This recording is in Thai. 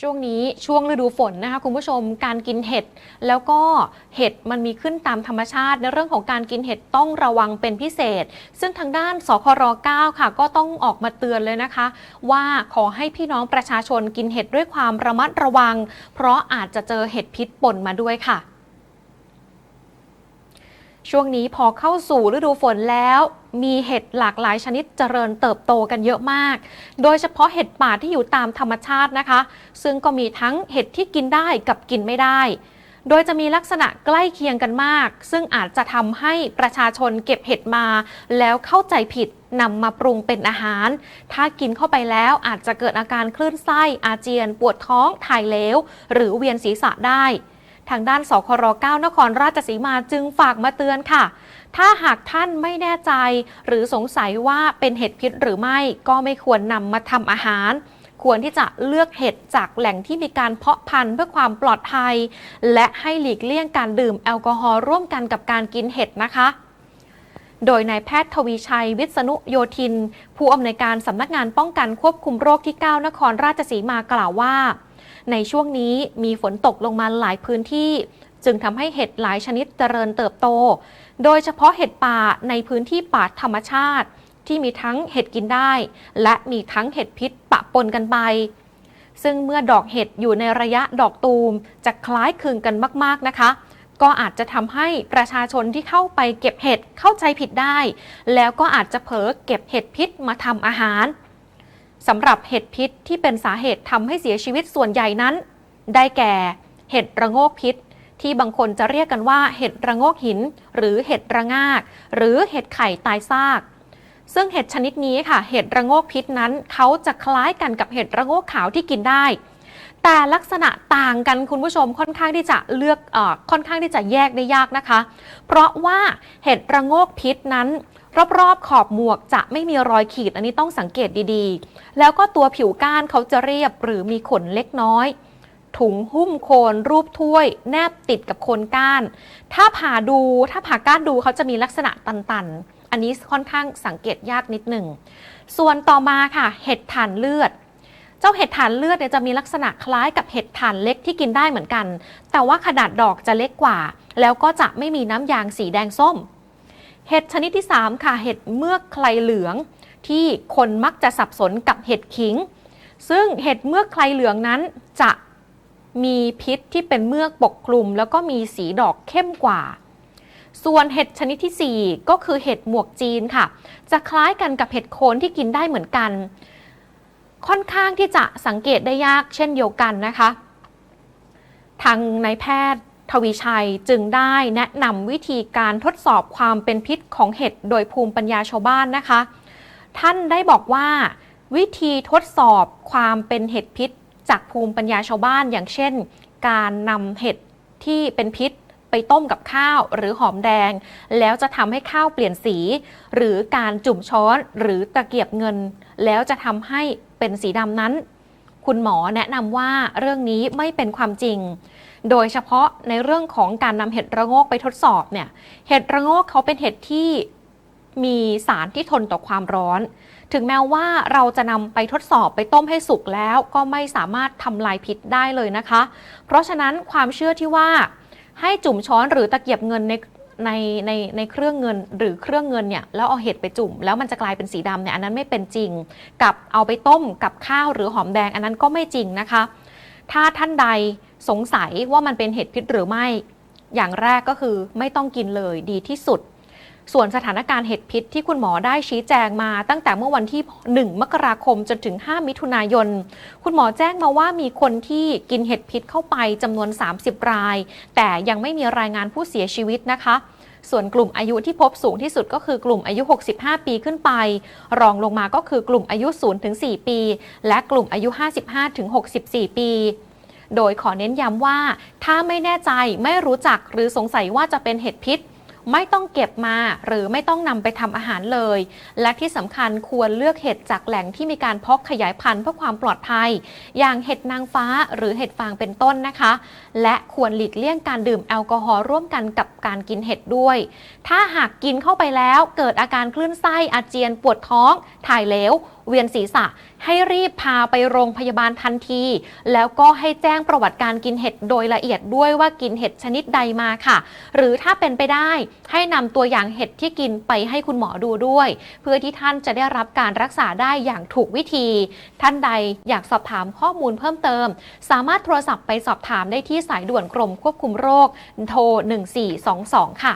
ช่วงนี้ช่วงฤดูฝนนะคะคุณผู้ชมการกินเห็ดแล้วก็เห็ดมันมีขึ้นตามธรรมชาติ ในเรื่องของการกินเห็ดต้องระวังเป็นพิเศษ ซึ่งทางด้านสคร9ค่ะ ก็ต้องออกมาเตือนเลยนะคะ ว่าขอให้พี่น้องประชาชนกินเห็ดด้วยความระมัดระวัง เพราะอาจจะเจอเห็ดพิษปนมาด้วยค่ะ ช่วงนี้พอเข้าสู่ฤดูฝนแล้ว มีเห็ดหลากหลายชนิดเจริญเติบโตกันเยอะมาก โดยเฉพาะเห็ดป่าที่อยู่ตามธรรมชาตินะคะ ซึ่งก็มีทั้งเห็ดที่กินได้กับกินไม่ได้ โดยจะมีลักษณะใกล้เคียงกันมาก ซึ่งอาจจะทำให้ประชาชนเก็บเห็ดมา แล้วเข้าใจผิดนำมาปรุงเป็นอาหาร ถ้ากินเข้าไปแล้วอาจจะเกิดอาการคลื่นไส้อาเจียน ปวดท้องถ่ายเหลว หรือเวียนศีรษะได้ ทางด้านสคร9นครราชสีมาจึงฝากมาเตือนค่ะ ถ้าหากท่านไม่แน่ใจ หรือสงสัยว่าเป็นเห็ดพิษหรือไม่ก็ไม่ควรนำมาทำอาหาร ควรที่จะเลือกเห็ดจากแหล่งที่มีการเพาะพันธุ์เพื่อความปลอดภัย และให้หลีกเลี่ยงการดื่มแอลกอฮอล์ร่วมกันกับการกินเห็ดนะคะโดยนายแพทย์ทวีชัย วิษณุโยธิน ผู้อำนวยการสำนักงานป้องกันควบคุมโรคที่ 9 นครราชสีมากล่าวว่า ในช่วงนี้มีฝนตกลงมาหลายพื้นที่ จึงทำให้เห็ดหลายชนิดเจริญเติบโต โดยเฉพาะเห็ดป่าในพื้นที่ป่าธรรมชาติ ที่มีทั้งเห็ดกินได้ และมีทั้งเห็ดพิษปะปนกันไป ซึ่งเมื่อดอกเห็ดอยู่ในระยะดอกตูมจะคล้ายคลึงกันมาก ๆนะคะก็อาจจะทำให้ประชาชนที่เข้าไปเก็บเห็ดเข้าใจผิดได้ แล้วก็อาจจะเผลอเก็บเห็ดพิษมาทำอาหาร สำหรับเห็ดพิษที่เป็นสาเหตุทำให้เสียชีวิตส่วนใหญ่นั้น ได้แก่เห็ดระโงกพิษ ที่บางคนจะเรียกกันว่าเห็ดระโงกหิน หรือเห็ดระงาก หรือเห็ดไข่ตายซาก ซึ่งเห็ดชนิดนี้ค่ะ เห็ดระโงกพิษนั้น เขาจะคล้ายกันกับเห็ดระโงกขาวที่กินได้ แต่ลักษณะต่างกันคุณผู้ชมค่อนข้างที่จะเลือกออค่อนข้างที่จะแยกได้ยากนะคะ เพราะว่าเห็ดระโงกพิษนั้น รอบๆขอบหมวกจะไม่มีรอยขีดอันนี้ต้องสังเกตดีๆ แล้วก็ตัวผิวก้านเขาจะเรียบหรือมีขนเล็กน้อยถุงหุ้มโคนรูปถ้วย แนบติดกับโคนก้าน ถ้าผ่าดูถ้าผ่าก้านดูเขาจะมีลักษณะตันๆ อันนี้ค่อนข้างสังเกตยากนิดหนึ่ง ส่วนต่อมาค่ะ เห็ดถ่านเลือด เจ้าเห็ดถ่านเลือดเนี่ยจะมีลักษณะคล้ายกับเห็ดถ่านเล็กที่กินได้เหมือนกัน แต่ว่าขนาดดอกจะเล็กกว่า แล้วก็จะไม่มีน้ำยางสีแดงส้ม เห็ดชนิดที่ 3 ค่ะ เห็ดเมือกไคลเหลือง ที่คนมักจะสับสนกับเห็ดขิง ซึ่งเห็ดเมือกไคลเหลืองนั้นจะมีพิษที่เป็นเมือกปกคลุม แล้วก็มีสีดอกเข้มกว่า ส่วนเห็ดชนิดทีสี่4 ก็คือเห็ดหมวกจีนค่ะ จะคล้ายกันกับเห็ดโคนที่กินได้เหมือนกัน ค่อนข้างที่จะสังเกตได้ยากเช่นเดียวกันนะคะ ทางนายแพทย์ทวีชัยจึงได้แนะนำวิธีการทดสอบความเป็นพิษของเห็ดโดยภูมิปัญญาชาวบ้านนะคะ ท่านได้บอกว่า วิธีทดสอบความเป็นเห็ดพิษ จากภูมิปัญญาชาวบ้าน อย่างเช่น การนำเห็ดที่เป็นพิษไปต้มกับข้าวหรือหอมแดง แล้วจะทำให้ข้าวเปลี่ยนสี หรือการจุ่มช้อนหรือตะเกียบเงิน แล้วจะทำให้ เป็นสีดำนั้น คุณหมอแนะนำว่าเรื่องนี้ไม่เป็นความจริง โดยเฉพาะในเรื่องของการนำเห็ดระโงกไปทดสอบเนี่ย เห็ดระโงกเขาเป็นเห็ดที่มีสารที่ทนต่อความร้อน ถึงแม้ว่าเราจะนำไปทดสอบไปต้มให้สุกแล้ว ก็ไม่สามารถทำลายพิษได้เลยนะคะ เพราะฉะนั้นความเชื่อที่ว่าให้จุ่มช้อนหรือตะเกียบเงินใน ในในในเครื่องเงินหรือเครื่องเงินเนี่ยแล้วเอาเห็ดไปจุ่ม แล้วมันจะกลายเป็นสีดำเนี่ยอันนั้นไม่เป็นจริง กับเอาไปต้มกับข้าวหรือหอมแดงอันนั้นก็ไม่จริงนะคะ ถ้าท่านใดสงสัยว่ามันเป็นเห็ดพิษหรือไม่ อย่างแรกก็คือไม่ต้องกินเลยดีที่สุด ส่วนสถานการณ์เห็ดพิษที่คุณหมอได้ชี้แจงมาตั้งแต่เมื่อวันที่ 1 มกราคมจนถึง 5 มิถุนายน คุณหมอแจ้งมาว่ามีคนที่กินเห็ดพิษเข้าไปจำนวน 30 ราย แต่ยังไม่มีรายงานผู้เสียชีวิตนะคะส่วนกลุ่มอายุที่พบสูงที่สุดก็คือกลุ่มอายุ 65 ปีขึ้นไป รองลงมาก็คือกลุ่มอายุ 0-4 ปี และกลุ่มอายุ 55-64 ปี โดยขอเน้นย้ำว่า ถ้าไม่แน่ใจไม่รู้จักหรือสงสัยว่าจะเป็นเห็ดพิษ ไม่ต้องเก็บมาหรือไม่ต้องนำไปทำอาหารเลย และที่สำคัญควรเลือกเห็ดจากแหล่งที่มีการเพาะขยายพันธุ์เพื่อความปลอดภัย อย่างเห็ดนางฟ้าหรือเห็ดฟางเป็นต้นนะคะ และควรหลีกเลี่ยงการดื่มแอลกอฮอล์ร่วมกันกับการกินเห็ดด้วย ถ้าหากกินเข้าไปแล้วเกิดอาการคลื่นไส้อาเจียนปวดท้อง ถ่ายเหลว เวียนศีรษะ ให้รีบพาไปโรงพยาบาลทันที แล้วก็ให้แจ้งประวัติการกินเห็ดโดยละเอียดด้วยว่ากินเห็ดชนิดใดมาค่ะ หรือถ้าเป็นไปได้ให้นำตัวอย่างเห็ดที่กินไปให้คุณหมอดูด้วย เพื่อที่ท่านจะได้รับการรักษาได้อย่างถูกวิธี ท่านใดอยากสอบถามข้อมูลเพิ่มเติม สามารถโทรศัพท์ไปสอบถามได้ที่สายด่วนกรมควบคุมโรคโทร1422 ค่ะ